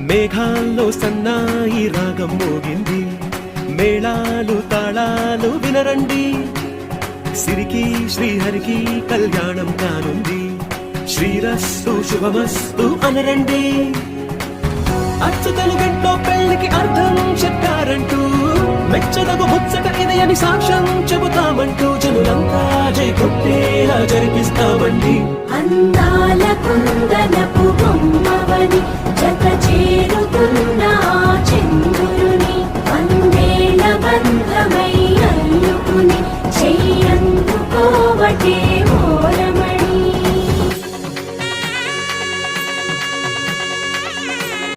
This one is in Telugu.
మేఘాల్లో సన్నాయి రాగం మోగింది. మేళాలు తాళాలు వినరండి. సిరికి శ్రీహరికి కళ్యాణం కానుంది. శ్రీరస్సు శుభమస్తు అనరండి అచ్చుతలు గంటో పెళ్ళికి అర్థం చెప్పారంటూ మెచ్చదగు ముచ్చట ఇదయని సాక్ష్యం చెబుతామంటూ జనులంతా జై కొట్టేలా జరిపిస్తామండి. అందాల కుందనపు బొమ్మవని జత చేరుతున్న చంద్రుని వందేల బంధమై అల్లుకుని చెయ్యందుకోవటే